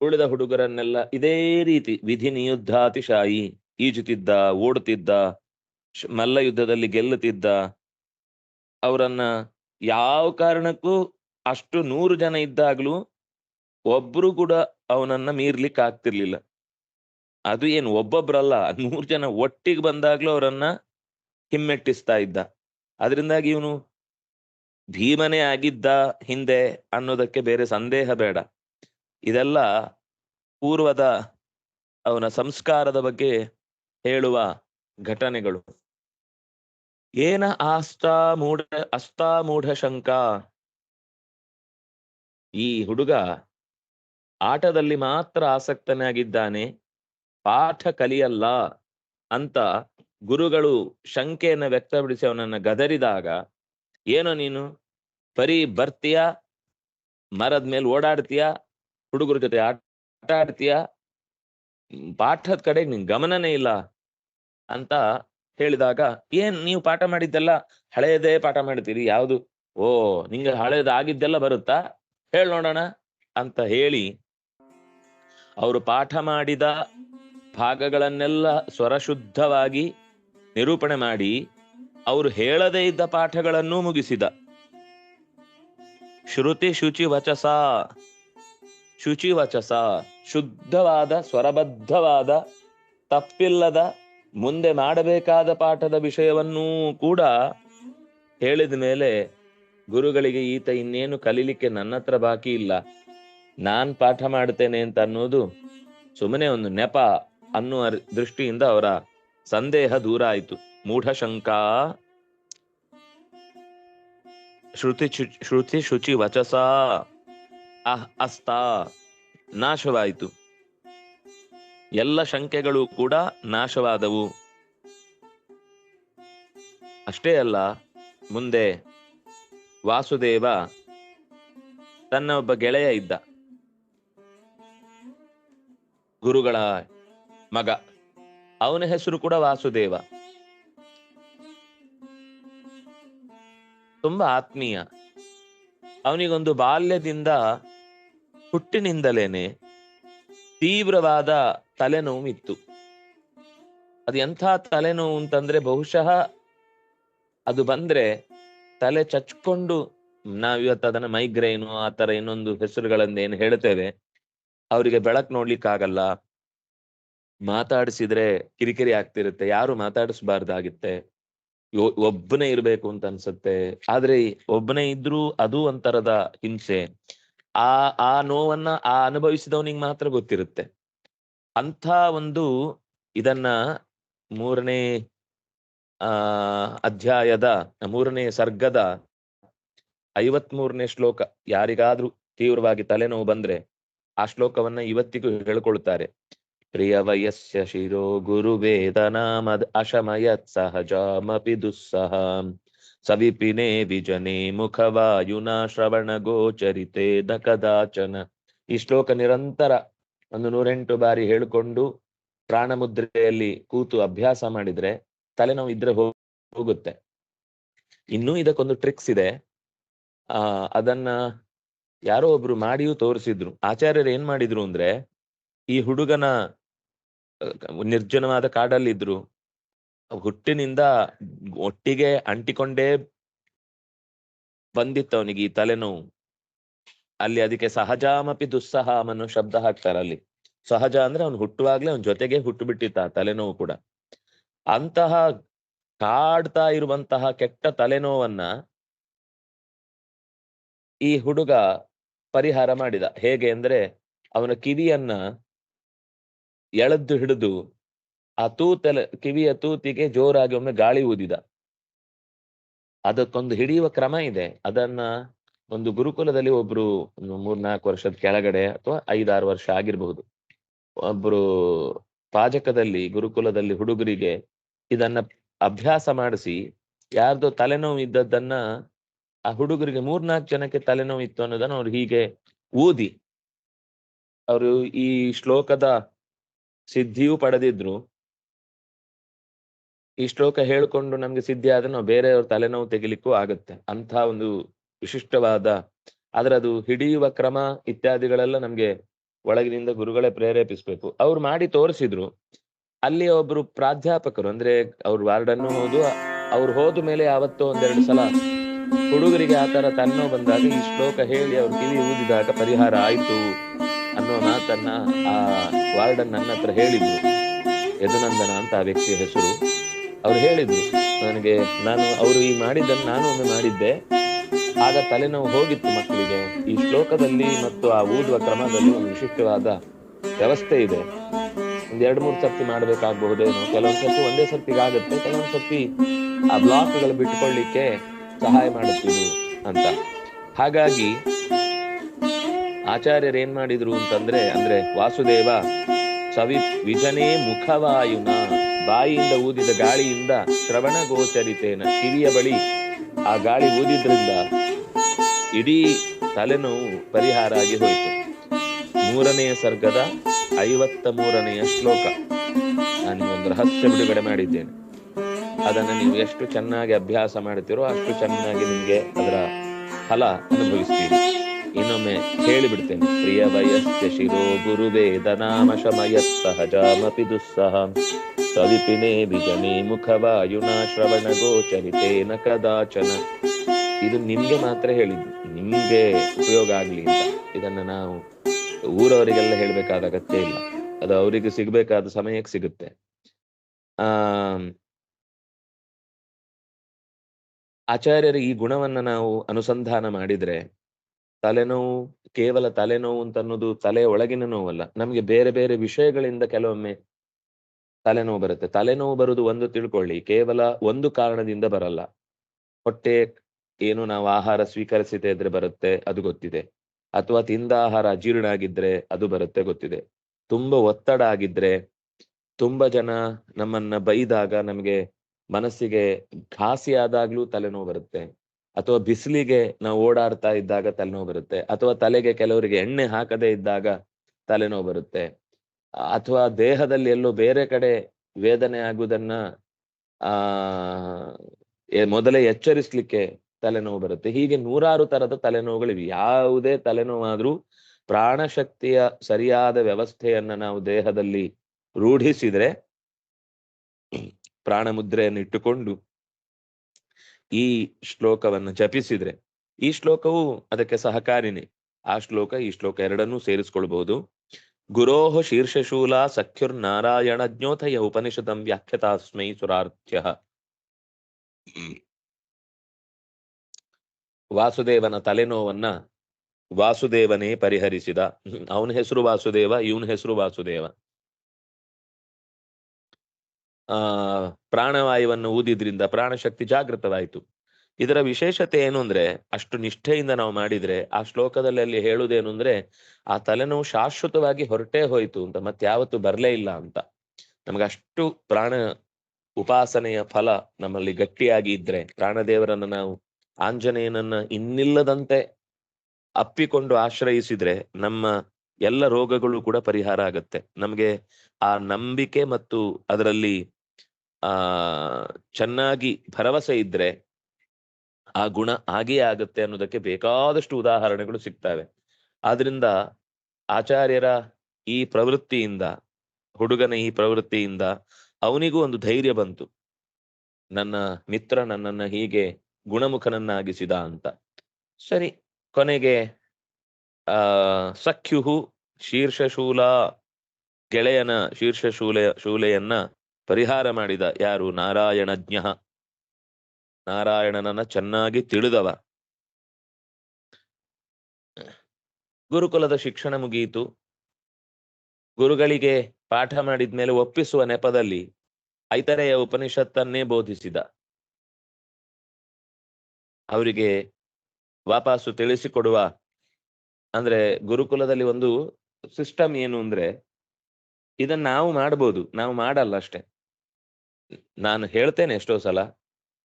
Speaker 1: ಉಳಿದ ಹುಡುಗರನ್ನೆಲ್ಲ ಇದೇ ರೀತಿ ವಿಧಿ ನಿಯುದ್ಧಾತಿಶಾಯಿ ಈಜುತ್ತಿದ್ದ, ಓಡುತ್ತಿದ್ದ ಮಲ್ಲ ಯುದ್ಧದಲ್ಲಿ ಗೆಲ್ಲುತ್ತಿದ್ದ, ಅವರನ್ನ ಯಾವ ಕಾರಣಕ್ಕೂ ಅಷ್ಟು ನೂರು ಜನ ಇದ್ದಾಗ್ಲೂ ಒಬ್ರು ಕೂಡ ಅವನನ್ನ ಮೀರ್ಲಿಕ್ಕೆ ಆಗ್ತಿರ್ಲಿಲ್ಲ ಅದು ಏನು ಒಬ್ಬೊಬ್ರಲ್ಲ, ನೂರು ಜನ ಒಟ್ಟಿಗೆ ಬಂದಾಗ್ಲೂ ಅವರನ್ನ ಹಿಮ್ಮೆಟ್ಟಿಸ್ತಾ ಇದ್ದ. ಅದರಿಂದಾಗಿ ಇವನು ಭೀಮನೇ ಆಗಿದ್ದ ಹಿಂದೆ ಅನ್ನೋದಕ್ಕೆ ಬೇರೆ ಸಂದೇಹ ಬೇಡ. ಇದೆಲ್ಲ ಪೂರ್ವದ ಅವನ ಸಂಸ್ಕಾರದ ಬಗ್ಗೆ ಹೇಳುವ ಘಟನೆಗಳು. ಏನ ಆಸ್ತಾ ಮೂಢ ಅಸ್ತಾ ಮೂಢ ಶಂಕ? ಈ ಹುಡುಗ ಆಟದಲ್ಲಿ ಮಾತ್ರ ಆಸಕ್ತನಾಗಿದ್ದಾನೆ. ಪಾಠ ಕಲಿಯಲ್ಲ ಅಂತ ಗುರುಗಳು ಶಂಕೆಯನ್ನು ವ್ಯಕ್ತಪಡಿಸಿ ಅವನನ್ನ ಗದರಿದಾಗ ಏನೋ ನೀನು? ಬರೀ ಬರ್ತೀಯ? ಮರದ ಮೇಲೆ ಓಡಾಡ್ತೀಯ? ಹುಡುಗರ ಜೊತೆ ಆಟ ಆಡ್ತೀಯ? ಪಾಠದ ಕಡೆ ನಿನ್ ಗಮನನೇ ಇಲ್ಲ ಅಂತ ಹೇಳಿದಾಗ, ಏನ್ ನೀವು ಪಾಠ ಮಾಡಿದ್ದೆಲ್ಲ ಹಳೆಯದೇ ಪಾಠ ಮಾಡ್ತೀರಿ? ಯಾವುದು? ಓ, ನಿಂಗೆ ಹಳೇದು ಆಗಿದ್ದೆಲ್ಲ ಬರುತ್ತಾ? ಹೇಳ್ ನೋಡೋಣ ಅಂತ ಹೇಳಿ ಅವರು ಪಾಠ ಮಾಡಿದ ಭಾಗಗಳನ್ನೆಲ್ಲ ಸ್ವರಶುದ್ಧವಾಗಿ ನಿರೂಪಣೆ ಮಾಡಿ ಅವರು ಹೇಳದೇ ಇದ್ದ ಪಾಠಗಳನ್ನು ಮುಗಿಸಿದ. ಶ್ರುತಿ ಶುಚಿ ವಚಸ ಶುಚಿ ವಚಸ, ಶುದ್ಧವಾದ, ಸ್ವರಬದ್ಧವಾದ, ತಪ್ಪಿಲ್ಲದ, ಮುಂದೆ ಮಾಡಬೇಕಾದ ಪಾಠದ ವಿಷಯವನ್ನೂ ಕೂಡ ಹೇಳಿದ ಮೇಲೆ ಗುರುಗಳಿಗೆ ಈತ ಇನ್ನೇನು ಕಲೀಲಿಕ್ಕೆ ನನ್ನ ಹತ್ರ ಬಾಕಿ ಇಲ್ಲ. ನಾನ್ ಪಾಠ ಮಾಡ್ತೇನೆ ಅಂತ ಅನ್ನೋದು ಸುಮ್ಮನೆ ಒಂದು ನೆಪ ಅನ್ನುವ ದೃಷ್ಟಿಯಿಂದ ಅವರ ಸಂದೇಹ ದೂರ ಆಯಿತು. ಮೂಢಶಂಕ ಶ್ರುತಿ ಶ್ರುತಿ ಶುಚಿ ವಚಸ ಅಹ್ ಅಸ್ತ ನಾಶವಾಯಿತು. ಎಲ್ಲ ಶಂಕೆಗಳು ಕೂಡ ನಾಶವಾದವು. ಅಷ್ಟೇ ಅಲ್ಲ, ಮುಂದೆ ವಾಸುದೇವ ತನ್ನ ಒಬ್ಬ ಗೆಳೆಯ ಇದ್ದ. ಗುರುಗಳ ಮಗ. ಅವನ ಹೆಸರು ಕೂಡ ವಾಸುದೇವ. ತುಂಬಾ ಆತ್ಮೀಯ. ಅವನಿಗೊಂದು ಬಾಲ್ಯದಿಂದ ಹುಟ್ಟಿನಿಂದಲೇನೆ ತೀವ್ರವಾದ ತಲೆನೋವಿತ್ತು. ಅದು ಎಂಥ ತಲೆನೋವು ಅಂತಂದ್ರೆ ಬಹುಶಃ ಅದು ಬಂದ್ರೆ ತಲೆ ಚಚ್ಕೊಂಡು, ನಾವಿವತ್ತು ಅದನ್ನ ಮೈಗ್ರೈನು, ಆ ತರ ಇನ್ನೊಂದು ಹೆಸರುಗಳನ್ನ ಏನು ಹೇಳ್ತೇವೆ, ಅವರಿಗೆ ಬೆಳಕ್ ನೋಡ್ಲಿಕ್ಕಾಗಲ್ಲ. ಮಾತಾಡಿಸಿದ್ರೆ ಕಿರಿಕಿರಿ ಆಗ್ತಿರುತ್ತೆ, ಯಾರು ಮಾತಾಡಿಸ್ಬಾರ್ದಾಗಿತ್ತೆ. ಒಬ್ಬನೇ ಇರ್ಬೇಕು ಅಂತ ಅನ್ಸುತ್ತೆ. ಆದ್ರೆ ಒಬ್ಬನೇ ಇದ್ರೂ ಅದು ಒಂಥರದ ಹಿಂಸೆ. ಆ ಆ ನೋವನ್ನ, ಆ ಅನುಭವಿಸಿದವನಿಗೆ ಮಾತ್ರ ಗೊತ್ತಿರುತ್ತೆ. ಅಂಥ ಒಂದು ಇದನ್ನ ಮೂರನೇ, ಆ, ಅಧ್ಯಾಯದ, ಮೂರನೇ ಸರ್ಗದ ಐವತ್ಮೂರನೇ ಶ್ಲೋಕ ಯಾರಿಗಾದ್ರೂ ತೀವ್ರವಾಗಿ ತಲೆನೋವು ಬಂದ್ರೆ ಆ ಶ್ಲೋಕವನ್ನ ಇವತ್ತಿಗೂ ಹೇಳ್ಕೊಳ್ತಾರೆ. ವಯಸ್ಯ ಶಿರೋ ವೇದನಾಮದ್ ಅಶಮಯತ್ ಸಹಜಾಮಪಿ ದುಸ್ಸಹ ಸವಿಪಿನೇ ವಿಜನೆ ಮುಖವಾಯುನ ಶ್ರವಣ ಗೋಚರಿತೆ ನ ಕದಾಚನ ಈ ಶ್ಲೋಕ ನಿರಂತರ ಒಂದು ನೂರೆಂಟು ಬಾರಿ ಹೇಳಿಕೊಂಡು ಪ್ರಾಣ ಮುದ್ರೆಯಲ್ಲಿ ಕೂತು ಅಭ್ಯಾಸ ಮಾಡಿದ್ರೆ ತಲೆನೋವು ಇದ್ರೆ ಹೋಗುತ್ತೆ. ಇನ್ನೂ ಇದಕ್ಕೊಂದು ಟ್ರಿಕ್ಸ್ ಇದೆ. ಆ, ಅದನ್ನ ಯಾರೋ ಒಬ್ರು ಮಾಡಿಯೂ ತೋರಿಸಿದ್ರು. ಆಚಾರ್ಯರು ಏನ್ ಮಾಡಿದ್ರು ಅಂದ್ರೆ ಈ ಹುಡುಗನ ಅಹ್, ಕಾಡಲ್ಲಿ ಇದ್ರು ಹುಟ್ಟಿನಿಂದ ಒಟ್ಟಿಗೆ ಅಂಟಿಕೊಂಡೇ ಬಂದಿತ್ತು ಅವನಿಗೆ ಈ ತಲೆನೋವು. ಅಲ್ಲಿ ಅದಕ್ಕೆ ಸಹಜಾಮಪಿ ದುಸ್ಸಹ ಅನ್ನೋ ಶಬ್ದ ಹಾಕ್ತಾರೆ ಅಲ್ಲಿ. ಸಹಜ ಅಂದ್ರೆ ಅವ್ನು ಹುಟ್ಟುವಾಗ್ಲೇ ಅವನ ಜೊತೆಗೆ ಹುಟ್ಟು ಬಿಟ್ಟಿತ್ತ ತಲೆನೋವು ಕೂಡ. ಅಂತಹ ಕಾಡ್ತಾ ಇರುವಂತಹ ಕೆಟ್ಟ ತಲೆನೋವನ್ನ ಈ ಹುಡುಗ ಪರಿಹಾರ ಮಾಡಿದ. ಹೇಗೆ ಅಂದ್ರೆ ಅವನ ಕಿವಿಯನ್ನ ಎಳೆದು ಹಿಡಿದು ಆ ತೂತಲ, ಕಿವಿಯ ತೂತಿಗೆ ಜೋರಾಗಿ ಒಮ್ಮೆ ಗಾಳಿ ಊದಿದ. ಅದಕ್ಕೊಂದು ಹಿಡಿಯುವ ಕ್ರಮ ಇದೆ. ಅದನ್ನ ಒಂದು ಗುರುಕುಲದಲ್ಲಿ ಒಬ್ರು ಮೂರ್ನಾಲ್ಕು ವರ್ಷದ ಕೆಳಗಡೆ ಅಥವಾ ಐದಾರು ವರ್ಷ ಆಗಿರಬಹುದು. ಒಬ್ರು ಪಾಜಕದಲ್ಲಿ, ಗುರುಕುಲದಲ್ಲಿ ಹುಡುಗರಿಗೆ ಇದನ್ನ ಅಭ್ಯಾಸ ಮಾಡಿಸಿ, ಯಾರ್ದೋ ತಲೆನೋವು ಇದ್ದದ್ದನ್ನ ಆ ಹುಡುಗರಿಗೆ ಮೂರ್ನಾಲ್ಕು ಜನಕ್ಕೆ ತಲೆನೋವು ಇತ್ತು ಅನ್ನೋದನ್ನ ಅವ್ರು ಹೀಗೆ ಊದಿ. ಅವರು ಈ ಶ್ಲೋಕದ ಸಿದ್ಧಿಯೂ ಪಡೆದಿದ್ರು. ಈ ಶ್ಲೋಕ ಹೇಳ್ಕೊಂಡು ನಮ್ಗೆ ಸಿದ್ಧಿ ಆದ್ರೆ ನಾವು ಬೇರೆಯವ್ರ ತಲೆನೋವು ತೆಗಿಲಿಕ್ಕೂ ಆಗತ್ತೆ. ಅಂತ ಒಂದು ವಿಶಿಷ್ಟವಾದ, ಆದ್ರೆ ಅದು ಹಿಡಿಯುವ ಕ್ರಮ ಇತ್ಯಾದಿಗಳೆಲ್ಲ ನಮ್ಗೆ ಒಳಗಿನಿಂದ ಗುರುಗಳೇ ಪ್ರೇರೇಪಿಸ್ಬೇಕು. ಅವ್ರು ಮಾಡಿ ತೋರಿಸಿದ್ರು. ಅಲ್ಲಿ ಒಬ್ರು ಪ್ರಾಧ್ಯಾಪಕರು, ಅಂದ್ರೆ ಅವ್ರ ವಾರ್ಡನ್ನು ಹೋದು, ಅವ್ರು ಹೋದ ಮೇಲೆ ಯಾವತ್ತೋ ಒಂದೆರಡು ಸಲ ಹುಡುಗರಿಗೆ ಆತರ ತನ್ನೋ ಬಂದಾಗ ಈ ಶ್ಲೋಕ ಹೇಳಿ ಅವ್ರ ಕಿವಿ ಊದಿದಾಗ ಪರಿಹಾರ ಆಯ್ತು. ಅನ್ನೋ ಮಾತನ್ನ ಆ ವಾರ್ಡನ್ ನನ್ನ ಹತ್ರ ಹೇಳಿದ್ರು. ಯದುನಂದನ ಅಂತ ಆ ವ್ಯಕ್ತಿಯ ಹೆಸರು. ಅವ್ರು ಹೇಳಿದ್ರು, ನನಗೆ ನಾನು ಅವರು ಈ ಮಾಡಿದ್ದನ್ನು ನಾನು ಒಮ್ಮೆ ಮಾಡಿದ್ದೆ. ಆಗ ತಲೆನೋವು ಹೋಗಿತ್ತು ಮಕ್ಕಳಿಗೆ. ಈ ಶ್ಲೋಕದಲ್ಲಿ ಮತ್ತು ಆ ಊದುವ ಕ್ರಮದಲ್ಲಿ ಒಂದು ವಿಶಿಷ್ಟವಾದ ವ್ಯವಸ್ಥೆ ಇದೆ. ಒಂದ್ ಎರಡು ಮೂರು ಸರ್ತಿ ಮಾಡ್ಬೇಕಾಗಬಹುದೇನೋ. ಕೆಲವೊಂದು ಸರ್ತಿ ಒಂದೇ ಸರ್ತಿಗಾಗುತ್ತೆ, ಕೆಲವೊಂದ್ ಸರ್ತಿ ಆ ಬ್ಲಾಕ್ಗಳು ಬಿಟ್ಕೊಳ್ಳಿಕ್ಕೆ ಸಹಾಯ ಮಾಡುತ್ತಿದ್ದು ಅಂತ. ಹಾಗಾಗಿ ಆಚಾರ್ಯರು ಏನ್ ಮಾಡಿದ್ರು ಅಂತಂದ್ರೆ, ಅಂದ್ರೆ ವಾಸುದೇವ, ಸವಿ ವಿಜನೇ ಮುಖವಾಯುನ, ಬಾಯಿಯಿಂದ ಊದಿದ ಗಾಳಿಯಿಂದ ಶ್ರವಣ ಗೋಚರಿತೇನ ಕಿವಿಯ ಬಳಿ. ಆ ಗಾಳಿ ಊದಿದ್ರಿಂದ ಇಡೀ ತಲೆನೋವು ಪರಿಹಾರ ಆಗಿ ಹೋಯಿತು. ಮೂರನೆಯ ಸರ್ಗದ ಐವತ್ತ ಮೂರನೆಯ ಶ್ಲೋಕ. ನಾನು ಒಂದು ರಹಸ್ಯ ಬಿಡುಗಡೆ ಮಾಡಿದ್ದೇನೆ. ಅದನ್ನು ನೀವು ಎಷ್ಟು ಚೆನ್ನಾಗಿ ಅಭ್ಯಾಸ ಮಾಡ್ತೀರೋ ಅಷ್ಟು ಚೆನ್ನಾಗಿ ನಿಮಗೆ ಅದರ ಫಲ ಅನುಭವಿಸ್ತೀರಿ. ಇನ್ನೊಮ್ಮೆ ಹೇಳಿಬಿಡ್ತೇನೆ. ಪ್ರಿಯ ವಯಸ್ಯ ಶಿರೋ ಗುರುವೇದ ನಾಮ ಶಮಯ ಸಹಜಾಮಪಿ ದುಸ್ಸಹ. ಸವಿಪಿನೇ ಬಿಜನೆ ಮುಖವಾಯುನ ಶ್ರವಣ ಗೋಚರಿತೇನ ಕದಾಚನ. ಇದು ನಿಮ್ಗೆ ಮಾತ್ರ ಹೇಳಿದ್ದು. ನಿಮ್ಗೆ ಉಪಯೋಗ ಆಗ್ಲಿ ಅಂತ. ಇದನ್ನ ನಾವು ಊರವರಿಗೆಲ್ಲ ಹೇಳ್ಬೇಕಾದ ಅಗತ್ಯ ಇಲ್ಲ. ಅದು ಅವರಿಗೆ ಸಿಗ್ಬೇಕಾದ ಸಮಯಕ್ಕೆ ಸಿಗುತ್ತೆ. ಆ, ಆಚಾರ್ಯರ ಈ ಗುಣವನ್ನ ನಾವು ಅನುಸಂಧಾನ ಮಾಡಿದ್ರೆ ತಲೆನೋವು, ಕೇವಲ ತಲೆನೋವು ಅಂತ ಅನ್ನೋದು ತಲೆಯ ಒಳಗಿನ ನೋವಲ್ಲ. ನಮ್ಗೆ ಬೇರೆ ಬೇರೆ ವಿಷಯಗಳಿಂದ ಕೆಲವೊಮ್ಮೆ ತಲೆನೋವು ಬರುತ್ತೆ. ತಲೆನೋವು ಬರುವುದು ಒಂದು ತಿಳ್ಕೊಳ್ಳಿ. ಕೇವಲ ಒಂದು ಕಾರಣದಿಂದ ಬರಲ್ಲ. ಹೊಟ್ಟೆ ಏನು ನಾವು ಆಹಾರ ಸ್ವೀಕರಿಸದೇ ಇದ್ರೆ ಬರುತ್ತೆ, ಅದು ಗೊತ್ತಿದೆ. ಅಥವಾ ತಿಂದ ಆಹಾರ ಅಜೀರ್ಣ ಆಗಿದ್ರೆ ಅದು ಬರುತ್ತೆ, ಗೊತ್ತಿದೆ. ತುಂಬಾ ಒತ್ತಡ ಆಗಿದ್ರೆ ತುಂಬಾ ಜನ ನಮ್ಮನ್ನ ಬೈದಾಗ ನಮಗೆ ಮನಸ್ಸಿಗೆ ಘಾಸಿ ಆದಾಗ್ಲೂ ತಲೆನೋವು ಬರುತ್ತೆ. ಅಥವಾ ಬಿಸಿಲಿಗೆ ನಾವು ಓಡಾಡ್ತಾ ಇದ್ದಾಗ ತಲೆನೋವು ಬರುತ್ತೆ, ಅಥವಾ ತಲೆಗೆ ಕೆಲವರಿಗೆ ಎಣ್ಣೆ ಹಾಕದೇ ಇದ್ದಾಗ ತಲೆನೋವು ಬರುತ್ತೆ, ಅಥವಾ ದೇಹದಲ್ಲಿ ಎಲ್ಲೋ ಬೇರೆ ಕಡೆ ವೇದನೆ ಆಗುವುದನ್ನ, ಆ ಮೊದಲೇ ಎಚ್ಚರಿಸ್ಲಿಕ್ಕೆ ತಲೆನೋವು ಬರುತ್ತೆ. ಹೀಗೆ ನೂರಾರು ತರದ ತಲೆನೋವುಗಳಿವೆ. ಯಾವುದೇ ತಲೆನೋವಾದ್ರೂ ಪ್ರಾಣಶಕ್ತಿಯ ಸರಿಯಾದ ವ್ಯವಸ್ಥೆಯನ್ನ ನಾವು ದೇಹದಲ್ಲಿ ರೂಢಿಸಿದ್ರೆ ಪ್ರಾಣ ಮುದ್ರೆಯನ್ನು ಇಟ್ಟುಕೊಂಡು ಈ ಶ್ಲೋಕವನ್ನು ಜಪಿಸಿದ್ರೆ ಈ ಶ್ಲೋಕವು ಅದಕ್ಕೆ ಸಹಕಾರಿನೇ. ಆ ಶ್ಲೋಕ, ಈ ಶ್ಲೋಕ ಎರಡನ್ನೂ ಸೇರಿಸ್ಕೊಳ್ಬಹುದು ಗುರೋಹ ಶೀರ್ಷಶೂಲ ಸಖ್ಯುರ್ ನಾರಾಯಣ ಜ್ಞೋತಯ ಉಪನಿಷದಂ ವ್ಯಾಖ್ಯತಾಸ್ಮೈ ಸುರಾರ್ಥ್ಯ ವಾಸುದೇವನ ತಲೆನೋವನ್ನ ವಾಸುದೇವನೇ ಪರಿಹರಿಸಿದ. ಅವನ ಹೆಸರು ವಾಸುದೇವ, ಇವನ ಹೆಸರು ವಾಸುದೇವ. ಆ, ಪ್ರಾಣವಾಯುವನ್ನು ಊದಿದ್ರಿಂದ ಪ್ರಾಣಶಕ್ತಿ ಜಾಗೃತವಾಯಿತು. ಇದರ ವಿಶೇಷತೆ ಏನು ಅಂದ್ರೆ, ಅಷ್ಟು ನಿಷ್ಠೆಯಿಂದ ನಾವು ಮಾಡಿದ್ರೆ, ಆ ಶ್ಲೋಕದಲ್ಲಿ ಅಲ್ಲಿ ಹೇಳುವುದೇನು ಅಂದ್ರೆ, ಆ ತಲೆನೋವು ಶಾಶ್ವತವಾಗಿ ಹೊರಟೇ ಹೋಯಿತು ಅಂತ, ಮತ್ತೆ ಯಾವತ್ತು ಬರ್ಲೇ ಇಲ್ಲ ಅಂತ. ನಮ್ಗೆ ಅಷ್ಟು ಪ್ರಾಣ ಉಪಾಸನೆಯ ಫಲ ನಮ್ಮಲ್ಲಿ ಗಟ್ಟಿಯಾಗಿ ಇದ್ರೆ, ಪ್ರಾಣದೇವರನ್ನ ನಾವು ಆಂಜನೇಯನನ್ನ ಇನ್ನಿಲ್ಲದಂತೆ ಅಪ್ಪಿಕೊಂಡು ಆಶ್ರಯಿಸಿದ್ರೆ, ನಮ್ಮ ಎಲ್ಲ ರೋಗಗಳು ಕೂಡ ಪರಿಹಾರ ಆಗತ್ತೆ. ನಮಗೆ ಆ ನಂಬಿಕೆ ಮತ್ತು ಅದರಲ್ಲಿ ಆ ಚೆನ್ನಾಗಿ ಭರವಸೆ ಇದ್ರೆ ಆ ಗುಣ ಆಗೇ ಆಗುತ್ತೆ ಅನ್ನೋದಕ್ಕೆ ಬೇಕಾದಷ್ಟು ಉದಾಹರಣೆಗಳು ಸಿಗ್ತವೆ. ಆದ್ರಿಂದ ಆಚಾರ್ಯರ ಈ ಪ್ರವೃತ್ತಿಯಿಂದ, ಹುಡುಗನ ಈ ಪ್ರವೃತ್ತಿಯಿಂದ ಅವನಿಗೂ ಒಂದು ಧೈರ್ಯ ಬಂತು. ನನ್ನ ಮಿತ್ರ ನನ್ನನ್ನ ಹೀಗೆ ಗುಣಮುಖನನ್ನಾಗಿಸಿದ ಅಂತ. ಸರಿ, ಕೊನೆಗೆ ಆ, ಸಖ್ಯುಹು ಶೀರ್ಷಶೂಲ ಗೆಳೆಯನ ಶೀರ್ಷಶೂಲೆ ಶೂಲೆಯನ್ನ ಪರಿಹಾರ ಮಾಡಿದ ಯಾರು? ನಾರಾಯಣಜ್ಞ. ನಾರಾಯಣನನ್ನ ಚೆನ್ನಾಗಿ ತಿಳಿದವ. ಗುರುಕುಲದ ಶಿಕ್ಷಣ ಮುಗಿಯಿತು ಗುರುಗಳಿಗೆ ಪಾಠ ಮಾಡಿದ್ಮೇಲೆ ಒಪ್ಪಿಸುವ ನೆಪದಲ್ಲಿ ಐತರೆಯ ಉಪನಿಷತ್ತನ್ನೇ ಬೋಧಿಸಿದ. ಅವರಿಗೆ ವಾಪಸ್ಸು ತಿಳಿಸಿಕೊಡುವ ಅಂದ್ರೆ ಗುರುಕುಲದಲ್ಲಿ ಒಂದು ಸಿಸ್ಟಮ್ ಏನು ಅಂದ್ರೆ ಇದನ್ನ ನಾವು ಮಾಡ್ಬೋದು, ನಾವು ಮಾಡಲ್ಲ ಅಷ್ಟೇ. ನಾನು ಹೇಳ್ತೇನೆ ಎಷ್ಟೋ ಸಲ,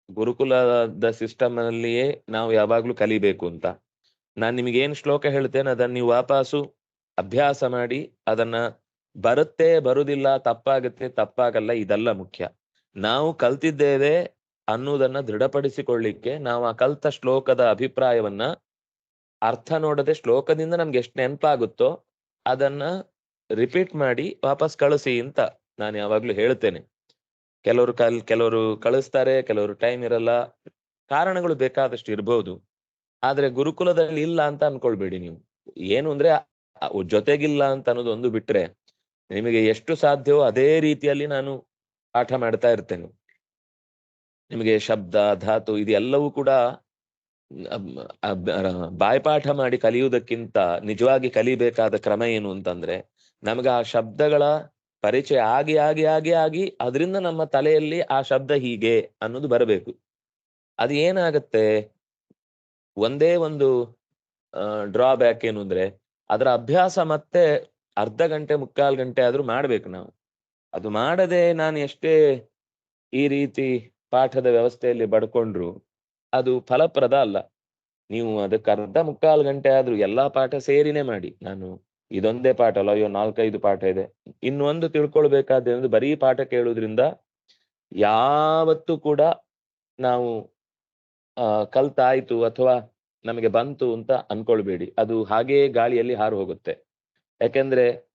Speaker 1: ಗುರುಕುಲದ ಸಿಸ್ಟಮ್ ಅಲ್ಲಿಯೇ ನಾವು ಯಾವಾಗ್ಲೂ ಕಲಿಬೇಕು ಅಂತ. ನಾನು ನಿಮ್ಗೆ ಏನ್ ಶ್ಲೋಕ ಹೇಳ್ತೇನೆ ಅದನ್ನ ನೀವು ವಾಪಾಸು ಅಭ್ಯಾಸ ಮಾಡಿ, ಅದನ್ನ ಬರುತ್ತೆ ಬರುದಿಲ್ಲ, ತಪ್ಪಾಗುತ್ತೆ, ತಪ್ಪಾಗಲ್ಲ, ಇದಲ್ಲ ಮುಖ್ಯ. ನಾವು ಕಲ್ತಿದ್ದೇವೆ ಅನ್ನುವುದನ್ನ ದೃಢಪಡಿಸಿಕೊಳ್ಳಿಕ್ಕೆ ನಾವು ಆ ಕಲ್ತ ಶ್ಲೋಕದ ಅಭಿಪ್ರಾಯವನ್ನ ಅರ್ಥ ನೋಡದೆ ಶ್ಲೋಕದಿಂದ ನಮ್ಗೆ ಎಷ್ಟು ನೆನಪಾಗುತ್ತೋ ಅದನ್ನ ರಿಪೀಟ್ ಮಾಡಿ ವಾಪಸ್ ಕಳಿಸಿ ಅಂತ ನಾನು ಯಾವಾಗ್ಲೂ ಹೇಳ್ತೇನೆ. ಕೆಲವರು ಕಲ್, ಕೆಲವರು ಕಳಿಸ್ತಾರೆ, ಕೆಲವರು ಟೈಮ್ ಇರಲ್ಲ, ಕಾರಣಗಳು ಬೇಕಾದಷ್ಟು ಇರ್ಬೋದು. ಆದ್ರೆ ಗುರುಕುಲದಲ್ಲಿ ಇಲ್ಲ ಅಂತ ಅನ್ಕೊಳ್ಬೇಡಿ ನೀವು. ಏನು ಅಂದ್ರೆ ಜೊತೆಗಿಲ್ಲ ಅಂತ ಅನ್ನೋದು ಒಂದು ಬಿಟ್ರೆ ನಿಮಗೆ ಎಷ್ಟು ಸಾಧ್ಯವೋ ಅದೇ ರೀತಿಯಲ್ಲಿ ನಾನು ಪಾಠ ಮಾಡ್ತಾ ಇರ್ತೇನೆ. ನಿಮಗೆ ಶಬ್ದ, ಧಾತು ಇದೆಲ್ಲವೂ ಕೂಡ ಬಾಯ್ಪಾಠ ಮಾಡಿ ಕಲಿಯುವುದಕ್ಕಿಂತ ನಿಜವಾಗಿ ಕಲಿಬೇಕಾದ ಕ್ರಮ ಏನು ಅಂತಂದ್ರೆ, ನಮಗೆ ಆ ಶಬ್ದಗಳ ಪರಿಚಯ ಆಗಿ ಆಗಿ ಆಗಿ ಆಗಿ ಅದರಿಂದ ನಮ್ಮ ತಲೆಯಲ್ಲಿ ಆ ಶಬ್ದ ಹೀಗೆ ಅನ್ನೋದು ಬರಬೇಕು. ಅದು ಏನಾಗತ್ತೆ? ಒಂದೇ ಒಂದು ಡ್ರಾಬ್ಯಾಕ್ ಏನು ಅಂದ್ರೆ, ಅದರ ಅಭ್ಯಾಸ ಮತ್ತೆ ಅರ್ಧ ಗಂಟೆ, ಮುಕ್ಕಾಲು ಗಂಟೆ ಆದ್ರೂ ಮಾಡ್ಬೇಕು ನಾವು. ಅದು ಮಾಡದೆ ನಾನು ಎಷ್ಟೇ ಈ ರೀತಿ ಪಾಠದ ವ್ಯವಸ್ಥೆಯಲ್ಲಿ ಬಡ್ಕೊಂಡ್ರು ಅದು ಫಲಪ್ರದ ಅಲ್ಲ. ನೀವು ಅದಕ್ಕೆ ಅರ್ಧ ಮುಕ್ಕಾಲು ಗಂಟೆ ಆದ್ರೂ ಎಲ್ಲಾ ಪಾಠ ಸೇರಿನೇ ಮಾಡಿ. ನಾನು ಇದೊಂದೇ ಪಾಠ ಅಲ್ಲ, ಅಯ್ಯೋ ನಾಲ್ಕೈದು ಪಾಠ ಇದೆ. ಇನ್ನೊಂದು ತಿಳ್ಕೊಳ್ಬೇಕಾದ್ರೆ ಬರೀ ಪಾಠ ಕೇಳೋದ್ರಿಂದ ಯಾವತ್ತೂ ಕೂಡ ನಾವು, ಆ, ಕಲ್ತಾಯ್ತು ಅಥವಾ ನಮಗೆ ಬಂತು ಅಂತ ಅನ್ಕೊಳ್ಬೇಡಿ. ಅದು ಹಾಗೇ ಗಾಳಿಯಲ್ಲಿ ಹಾರು ಹೋಗುತ್ತೆ. ಯಾಕೆಂದ್ರೆ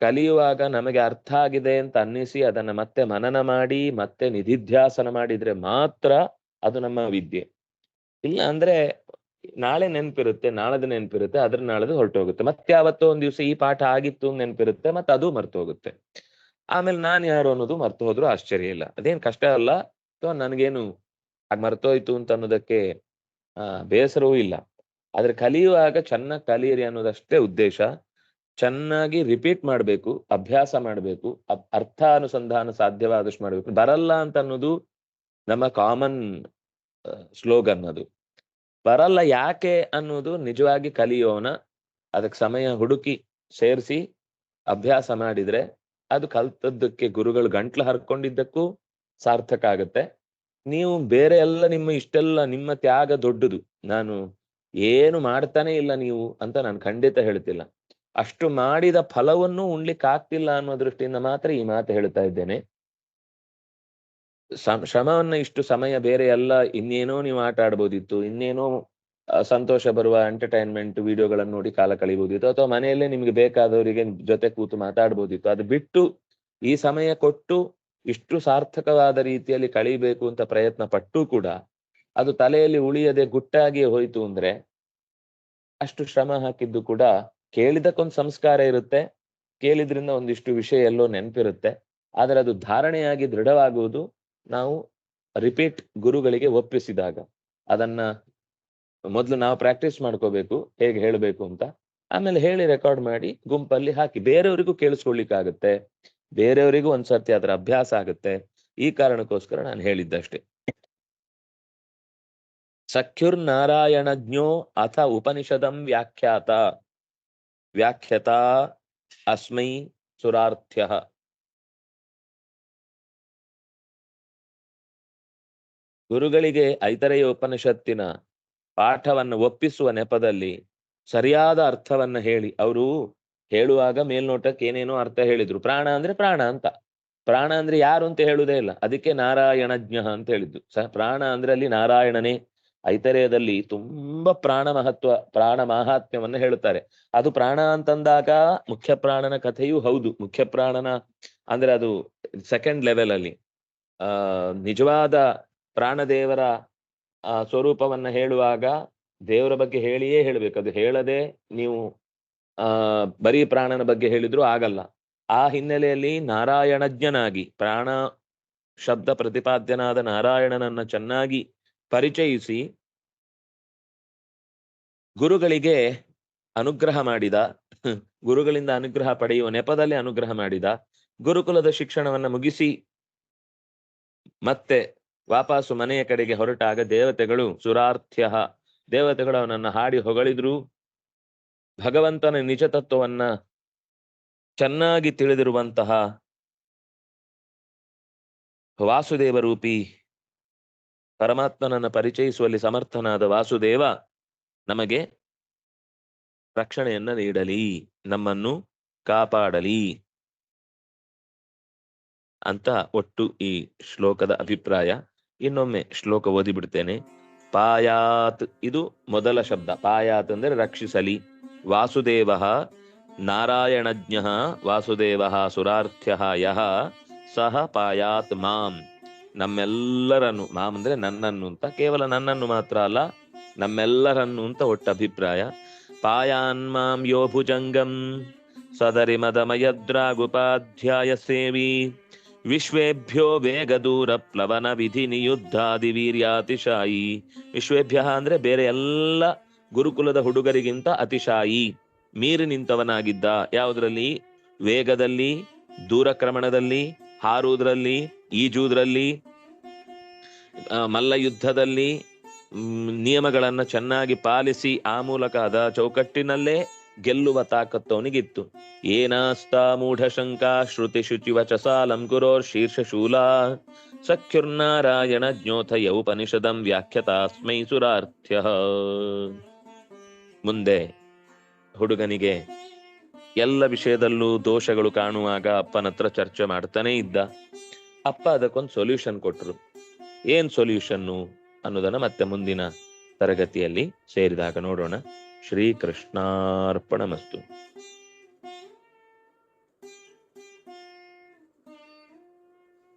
Speaker 1: ಕಲಿಯುವಾಗ ನಮಗೆ ಅರ್ಥ ಆಗಿದೆ ಅಂತ ಅನ್ನಿಸಿ ಅದನ್ನ ಮತ್ತೆ ಮನನ ಮಾಡಿ, ಮತ್ತೆ ನಿಧಿಧ್ಯಾಸನ ಮಾಡಿದ್ರೆ ಮಾತ್ರ ಅದು ನಮ್ಮ ವಿದ್ಯೆ. ಇಲ್ಲ ಅಂದ್ರೆ ನಾಳೆ ನೆನ್ಪಿರುತ್ತೆ ನಾಳದ ನೆನ್ಪಿರುತ್ತೆ, ಅದ್ರ ನಾಳದು ಹೊರಟೋಗುತ್ತೆ. ಮತ್ತೆ ಯಾವತ್ತೋ ಒಂದ್ ದಿವಸ ಈ ಪಾಠ ಆಗಿತ್ತು ನೆನಪಿರುತ್ತೆ, ಮತ್ತೆ ಅದು ಮರ್ತು ಹೋಗುತ್ತೆ ಆಮೇಲೆ ನಾನ್ ಯಾರು ಅನ್ನೋದು ಮರ್ತು ಹೋದ್ರು ಆಶ್ಚರ್ಯ ಇಲ್ಲ. ಅದೇನ್ ಕಷ್ಟ ಅಲ್ಲ, ಅಥವಾ ನನಗೇನು ಮರ್ತೋಯ್ತು ಅಂತ ಅನ್ನೋದಕ್ಕೆ, ಆ, ಬೇಸರವೂ ಇಲ್ಲ. ಆದ್ರೆ ಕಲಿಯುವಾಗ ಚೆನ್ನಾಗಿ ಕಲಿಯಿರಿ ಅನ್ನೋದಷ್ಟೇ ಉದ್ದೇಶ. ಚೆನ್ನಾಗಿ ರಿಪೀಟ್ ಮಾಡ್ಬೇಕು, ಅಭ್ಯಾಸ ಮಾಡ್ಬೇಕು ಅರ್ಥ ಅನುಸಂಧಾನ ಸಾಧ್ಯವಾದಷ್ಟು ಮಾಡ್ಬೇಕು. ಬರಲ್ಲ ಅಂತ ಅನ್ನೋದು ನಮ್ಮ ಕಾಮನ್ ಸ್ಲೋಗನ್ ಅದು. ಬರಲ್ಲ ಯಾಕೆ ಅನ್ನೋದು ನಿಜವಾಗಿ ಕಲಿಯೋನ, ಅದಕ್ಕೆ ಸಮಯ ಹುಡುಕಿ ಸೇರಿಸಿ ಅಭ್ಯಾಸ ಮಾಡಿದ್ರೆ ಅದು ಕಲ್ತದ್ದಕ್ಕೆ ಗುರುಗಳು ಗಂಟ್ಲು ಹರ್ಕೊಂಡಿದ್ದಕ್ಕೂ ಸಾರ್ಥಕ ಆಗುತ್ತೆ. ನೀವು ಬೇರೆ ಎಲ್ಲ ನಿಮ್ಮ ಇಷ್ಟೆಲ್ಲ ನಿಮ್ಮ ತ್ಯಾಗ ದೊಡ್ಡದು. ನಾನು ಏನು ಮಾಡ್ತಾನೆ ಇಲ್ಲ ನೀವು ಅಂತ ನಾನು ಖಂಡಿತ ಹೇಳ್ತಿಲ್ಲ. ಅಷ್ಟು ಮಾಡಿದ ಫಲವನ್ನು ಉಣ್ಲಿಕ್ಕೆ ಆಗ್ತಿಲ್ಲ ಅನ್ನೋ ದೃಷ್ಟಿಯಿಂದ ಮಾತ್ರ ಈ ಮಾತು ಹೇಳ್ತಾ ಇದ್ದೇನೆ. ಶ್ರಮವನ್ನ ಇಷ್ಟು ಸಮಯ ಬೇರೆ ಎಲ್ಲ ಇನ್ನೇನೋ ನೀವು ಆಟ ಆಡ್ಬೋದಿತ್ತು, ಇನ್ನೇನೋ ಸಂತೋಷ ಬರುವ ಎಂಟರ್ಟೈನ್ಮೆಂಟ್ ವಿಡಿಯೋಗಳನ್ನು ನೋಡಿ ಕಾಲ ಕಳಿಬಹುದಿತ್ತು ಅಥವಾ ಮನೆಯಲ್ಲೇ ನಿಮ್ಗೆ ಬೇಕಾದವರಿಗೆ ಜೊತೆ ಕೂತು ಮಾತಾಡ್ಬೋದಿತ್ತು, ಅದು ಬಿಟ್ಟು ಈ ಸಮಯ ಕೊಟ್ಟು ಇಷ್ಟು ಸಾರ್ಥಕವಾದ ರೀತಿಯಲ್ಲಿ ಕಳಿಬೇಕು ಅಂತ ಪ್ರಯತ್ನ ಪಟ್ಟು ಕೂಡ ಅದು ತಲೆಯಲ್ಲಿ ಉಳಿಯದೆ ಗುಟ್ಟಾಗಿ ಹೋಯ್ತು ಅಂದ್ರೆ ಅಷ್ಟು ಶ್ರಮ ಹಾಕಿದ್ದು ಕೂಡ ಕೇಳಿದಕ್ಕೊಂದು ಸಂಸ್ಕಾರ ಇರುತ್ತೆ, ಕೇಳಿದ್ರಿಂದ ಒಂದಿಷ್ಟು ವಿಷಯ ಎಲ್ಲೋ ನೆನಪಿರುತ್ತೆ, ಆದರೆ ಅದು ಧಾರಣೆಯಾಗಿ ದೃಢವಾಗುವುದು. ನಾವು ರಿಪೀಟ್ ಗುರುಗಳಿಗೆ ಒಪ್ಪಿಸಿದಾಗ ಅದನ್ನ ಮೊದಲು ನಾವು ಪ್ರಾಕ್ಟೀಸ್ ಮಾಡ್ಕೋಬೇಕು, ಹೇಗೆ ಹೇಳಬೇಕು ಅಂತ. ಆಮೇಲೆ ಹೇಳಿ ರೆಕಾರ್ಡ್ ಮಾಡಿ ಗುಂಪಲ್ಲಿ ಹಾಕಿ, ಬೇರೆಯವರಿಗೂ ಕೇಳಿಸ್ಕೊಳ್ಲಿಕ್ಕಾಗತ್ತೆ ಬೇರೆಯವರಿಗೂ ಒಂದ್ಸರ್ತಿ ಅದರ ಅಭ್ಯಾಸ ಆಗುತ್ತೆ. ಈ ಕಾರಣಕ್ಕೋಸ್ಕರ ನಾನು ಹೇಳಿದ್ದಷ್ಟೇ. ಸಖ್ಯುರ್ನಾರಾಯಣಜ್ಞೋ ಅಥ ಉಪನಿಷದಂ ವ್ಯಾಖ್ಯಾತ. ವ್ಯಾಖ್ಯತ ಅಸ್ಮೈ ಸುರಾರ್ಥ್ಯ. ಗುರುಗಳಿಗೆ ಐತರೆಯ ಉಪನಿಷತ್ತಿನ ಪಾಠವನ್ನು ಒಪ್ಪಿಸುವ ನೆಪದಲ್ಲಿ ಸರಿಯಾದ ಅರ್ಥವನ್ನ ಹೇಳಿ, ಅವರು ಹೇಳುವಾಗ ಮೇಲ್ನೋಟಕ್ಕೆ ಏನೇನೋ ಅರ್ಥ ಹೇಳಿದ್ರು. ಪ್ರಾಣ ಅಂದ್ರೆ ಪ್ರಾಣ ಅಂತ. ಪ್ರಾಣ ಅಂದ್ರೆ ಯಾರು ಅಂತ ಹೇಳುವುದೇ ಇಲ್ಲ. ಅದಕ್ಕೆ ನಾರಾಯಣಜ್ಞ ಅಂತ ಹೇಳಿದ್ದು. ಸಹ ಪ್ರಾಣ ಅಂದ್ರೆ ಅಲ್ಲಿ ನಾರಾಯಣನೇ. ಐತರೇಯದಲ್ಲಿ ತುಂಬಾ ಪ್ರಾಣ ಮಹತ್ವ, ಪ್ರಾಣ ಮಹಾತ್ಮ್ಯವನ್ನು ಹೇಳುತ್ತಾರೆ. ಅದು ಪ್ರಾಣ ಅಂತಂದಾಗ ಮುಖ್ಯ ಪ್ರಾಣನ ಕಥೆಯೂ ಹೌದು. ಮುಖ್ಯ ಪ್ರಾಣನ ಅಂದ್ರೆ ಅದು ಸೆಕೆಂಡ್ ಲೆವೆಲ್ ಅಲ್ಲಿ, ಆ, ನಿಜವಾದ ಪ್ರಾಣದೇವರ, ಆ, ಸ್ವರೂಪವನ್ನ ಹೇಳುವಾಗ ದೇವರ ಬಗ್ಗೆ ಹೇಳಿಯೇ ಹೇಳಬೇಕು. ಅದು ಹೇಳದೆ ನೀವು, ಆ, ಬರೀ ಪ್ರಾಣನ ಬಗ್ಗೆ ಹೇಳಿದ್ರು ಆಗಲ್ಲ. ಆ ಹಿನ್ನೆಲೆಯಲ್ಲಿ ನಾರಾಯಣಜ್ಞನಾಗಿ, ಪ್ರಾಣ ಶಬ್ದ ಪ್ರತಿಪಾದ್ಯನಾದ ನಾರಾಯಣನನ್ನ ಚೆನ್ನಾಗಿ ಪರಿಚಯಿಸಿ ಗುರುಗಳಿಗೆ ಅನುಗ್ರಹ ಮಾಡಿದ, ಗುರುಗಳಿಂದ ಅನುಗ್ರಹ ಪಡೆಯುವ ನೆಪದಲ್ಲಿ ಅನುಗ್ರಹ ಮಾಡಿದ, ಗುರುಕುಲದ ಶಿಕ್ಷಣವನ್ನ ಮುಗಿಸಿ ಮತ್ತೆ ವಾಪಸ್ಸು ಮನೆಯ ಕಡೆಗೆ ಹೊರಟಾಗ ದೇವತೆಗಳು, ಸುರಾರ್ಥ್ಯ, ದೇವತೆಗಳು ಅವನನ್ನ ಹಾಡಿ ಹೊಗಳಿದ್ರು. ಭಗವಂತನ ನಿಜ ತತ್ವವನ್ನ ಚೆನ್ನಾಗಿ ತಿಳಿದಿರುವಂತಹ ವಾಸುದೇವ ರೂಪಿ ಪರಮಾತ್ಮನನ್ನು ಪರಿಚಯಿಸುವಲ್ಲಿ ಸಮರ್ಥನಾದ ವಾಸುದೇವ ನಮಗೆ ರಕ್ಷಣೆಯನ್ನ ನೀಡಲಿ, ನಮ್ಮನ್ನು ಕಾಪಾಡಲಿ ಅಂತ ಒಟ್ಟು ಈ ಶ್ಲೋಕದ ಅಭಿಪ್ರಾಯ. ಇನ್ನೊಮ್ಮೆ ಶ್ಲೋಕ ಓದಿಬಿಡ್ತೇನೆ. ಪಾಯಾತ್, ಇದು ಮೊದಲ ಶಬ್ದ. ಪಾಯಾತ್ ಅಂದ್ರೆ ರಕ್ಷಿಸಲಿ. ವಾಸುದೇವ, ನಾರಾಯಣಜ್ಞ, ವಾಸುದೇವ, ಸುರಾರ್ಥ್ಯ ಯಹ ಸಹ ಪಾಯಾತ್ ಮಾಂ. ನಮ್ಮೆಲ್ಲರನ್ನು, ಮಾಂ ಅಂದ್ರೆ ನನ್ನನ್ನು ಅಂತ, ಕೇವಲ ನನ್ನನ್ನು ಮಾತ್ರ ಅಲ್ಲ, ನಮ್ಮೆಲ್ಲರನ್ನು ಅಂತ ಒಟ್ಟ ಅಭಿಪ್ರಾಯ. ಪಾಯಾನ್ ಮಾಂ ಯೋಭುಜಂಗಂ, ಸದರಿ ಮದಮಯದ್ರಾಗುಪಾಧ್ಯಾಯ ಸೇವಿ. ವಿಶ್ವೇಭ್ಯೋ ವೇಗದೂರ ಪ್ಲವನ ವಿಧಿ ನಿಯುದ್ಧಾದಿ ವೀರ್ಯಾತಿಶಾಯಿ. ವಿಶ್ವೇಭ್ಯ ಅಂದ್ರೆ ಬೇರೆ ಎಲ್ಲ ಗುರುಕುಲದ ಹುಡುಗರಿಗಿಂತ ಅತಿಶಾಯಿ. ಮೀರಿ ನಿಂತವನಾಗಿದ್ದ ಯಾವುದರಲ್ಲಿ? ವೇಗದಲ್ಲಿ, ದೂರಕ್ರಮಣದಲ್ಲಿ ಹಾರುವುದರಲ್ಲಿ ಈಜುವುದರಲ್ಲಿ ಮಲ್ಲ ಯುದ್ಧದಲ್ಲಿ ನಿಯಮಗಳನ್ನ ಚೆನ್ನಾಗಿ ಪಾಲಿಸಿ ಆ ಮೂಲಕ ಅದ ಚೌಕಟ್ಟಿನಲ್ಲೇ ಗೆಲ್ಲುವ ತಾಕತ್ತು ಅವನಿಗಿತ್ತು. ಏನಾಸ್ತಾ ಮೂಢ ಶಂಕಾ ಶ್ರುತಿ ಶುಚಿವಚಸಾಲಂ ಗುರೋರ್ ಶೀರ್ಷಶೂಲ ಸಖ್ಯುರ್ನಾರಾಯಣ ಜ್ಞೋಥಯ ಉಪನಿಷದಂ ವ್ಯಾಖ್ಯತಾಸ್ಮೈ ಸುರಾರ್ಥ್ಯ. ಮುಂದೆ, ಹುಡುಗನಿಗೆ ಎಲ್ಲ ವಿಷಯದಲ್ಲೂ ದೋಷಗಳು ಕಾಣುವಾಗ ಅಪ್ಪನ ಹತ್ರ ಚರ್ಚೆ ಮಾಡ್ತಾನೆ ಇದ್ದ. ಅಪ್ಪ ಅದಕ್ಕೊಂದು ಸೊಲ್ಯೂಷನ್ ಕೊಟ್ರು. ಏನ್ ಸೊಲ್ಯೂಷನ್ನು ಅನ್ನೋದನ್ನ ಮತ್ತೆ ಮುಂದಿನ ತರಗತಿಯಲ್ಲಿ ಸೇರಿದಾಗ ನೋಡೋಣ. ಶ್ರೀಕೃಷ್ಣಾರ್ಪಣ ಮಸ್ತು